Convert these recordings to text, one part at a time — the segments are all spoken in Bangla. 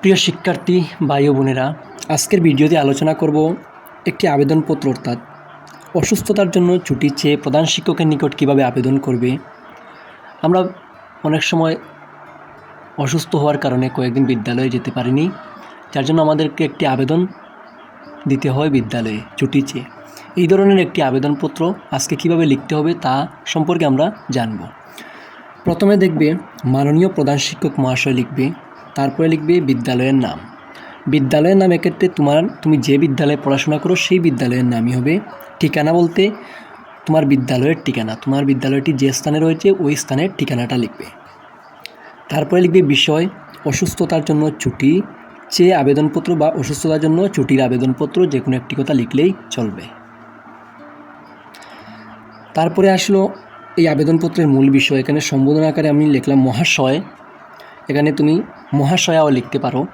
প্রিয় শিক্ষার্থী, ভাই বোনেরা, আজকের ভিডিওতে আলোচনা করব একটি আবেদনপত্র অর্থাৎ অসুস্থতার জন্য ছুটি চেয়ে প্রধান শিক্ষকের নিকট কীভাবে আবেদন করবে। আমরা অনেক সময় অসুস্থ হওয়ার কারণে কয়েকদিন বিদ্যালয়ে যেতে পারিনি, যার জন্য আমাদেরকে একটি আবেদন দিতে হয় বিদ্যালয়ে ছুটি চেয়ে। এই ধরনের একটি আবেদনপত্র আজকে কীভাবে লিখতে হবে তা সম্পর্কে আমরা জানব। প্রথমে দেখবে, মাননীয় প্রধান শিক্ষক মহাশয় লিখবে তারপরে লিখবে বিদ্যালয়ের নাম। বিদ্যালয়ের নাম এক্ষেত্রে তোমার, তুমি যে বিদ্যালয়ে পড়াশোনা করো সেই বিদ্যালয়ের নামই হবে। ঠিকানা বলতে তোমার বিদ্যালয়ের ঠিকানা, তোমার বিদ্যালয়টি যে স্থানে রয়েছে ওই স্থানের ঠিকানাটা লিখবে। তারপরে লিখবে বিষয়, অসুস্থতার জন্য ছুটি, চেয়ে আবেদনপত্র বা অসুস্থতার জন্য ছুটির আবেদনপত্র যে কোনো একটি কথা লিখলেই চলবে। তারপরে আসলো এই আবেদনপত্রের মূল বিষয়। এখানে সম্বোধন আকারে আমি লিখলাম মহাশয়। এখানে তুমি মহাশয়াও লিখতে পারো।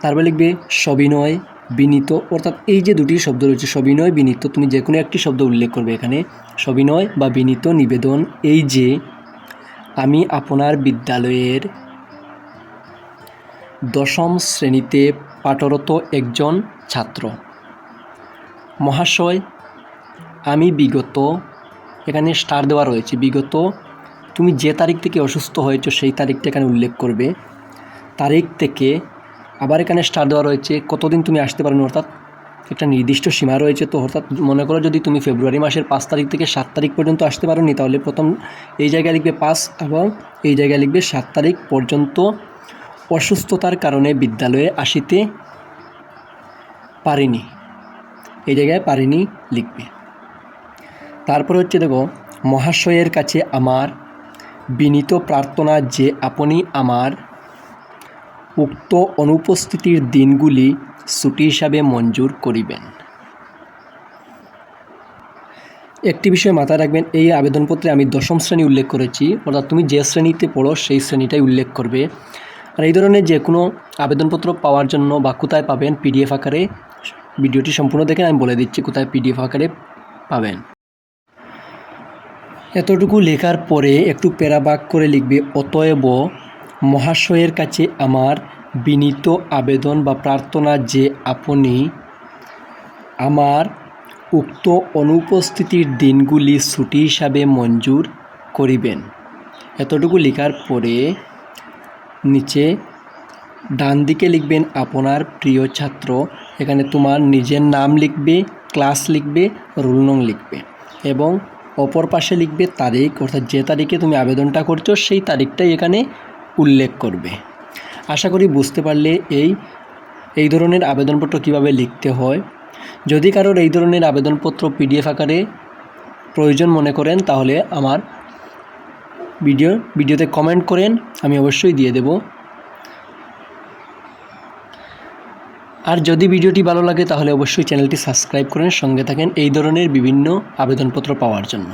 তারপরে লিখবে সবিনয় বিনীত। অর্থাৎ এই যে দুটি শব্দ রয়েছে, সবিনয় বিনীত, তুমি যে কোনো একটি শব্দ উল্লেখ করবে এখানে। সবিনয় বা বিনীত নিবেদন, এই যে, আমি আপনার বিদ্যালয়ের দশম শ্রেণীতে পাঠরত একজন ছাত্র। মহাশয়, আমি বিগত, এখানে স্টার দেওয়া রয়েছে, বিগত, তুমি যে তারিখ থেকে অসুস্থ হয়েছো সেই তারিখটা এখানে উল্লেখ করবে। তারিখ থেকে আবার এখানে স্টার দেওয়া রয়েছে। কতদিন তুমি আসতে পারো অর্থাৎ? একটা নির্দিষ্ট সীমা রয়েছে তো অর্থাৎ মনে করো যদি তুমি ফেব্রুয়ারি মাসের পাঁচ তারিখ থেকে সাত তারিখ পর্যন্ত আসতে পারো নি তাহলে প্রথম এই জায়গায় লিখবে পাঁচ এবং এই জায়গায় লিখবে সাত তারিখ পর্যন্ত অসুস্থতার কারণে বিদ্যালয়ে আসিতে পারিনি। এই জায়গায় পারিনি লিখবে। তারপরে হচ্ছে দেখো, মহাশয়ের কাছে আমার বিনীত প্রার্থনা যে আপনি আমার উক্ত অনুপস্থিতির দিনগুলি ছুটি হিসাবে মঞ্জুর করিবেন। একটি বিষয় মাথায় রাখবেন, এই আবেদনপত্রে আমি দশম শ্রেণি উল্লেখ করেছি, অর্থাৎ তুমি যে শ্রেণীতে পড়ো সেই শ্রেণীটাই উল্লেখ করবে। আর এই ধরনের যে কোনো আবেদনপত্র পাওয়ার জন্য বা কোথায় পাবেন পিডিএফ আকারে, ভিডিওটি সম্পূর্ণ দেখে আমি বলে দিচ্ছি কোথায় পিডিএফ আকারে পাবেন। এতটুকু লেখার পরে একটু প্যারাবাক করে লিখবে, অতএব মহাশয়ের কাছে আমার বিনীত আবেদন বা প্রার্থনা যে আপনি আমার উক্ত অনুপস্থিতির দিনগুলি ছুটি হিসাবে মঞ্জুর করিবেন। এতটুকু লেখার পরে নিচে ডান দিকে লিখবেন, আপনার প্রিয় ছাত্র। এখানে তোমার নিজের নাম লিখবে, ক্লাস লিখবে, রোল নং লিখবে এবং অপর পাশে লিখবে তারিখ। অর্থাৎ যে তারিখে তুমি আবেদনটা করছ, সেই তারিখটাই এখানে উল্লেখ করবে। আশা করি বুঝতে পারলে এই এই ধরনের আবেদনপত্র কীভাবে লিখতে হয়। যদি কারোর এই ধরনের আবেদনপত্র পিডিএফ আকারে প্রয়োজন মনে করেন, তাহলে আমার ভিডিও, ভিডিওতে কমেন্ট করেন, আমি অবশ্যই দিয়ে দেব। আর যদি ভিডিওটি ভালো লাগে, তাহলে অবশ্যই চ্যানেলটি সাবস্ক্রাইব করেন, সঙ্গে থাকেন এই ধরনের বিভিন্ন আবেদনপত্র পাওয়ার জন্য।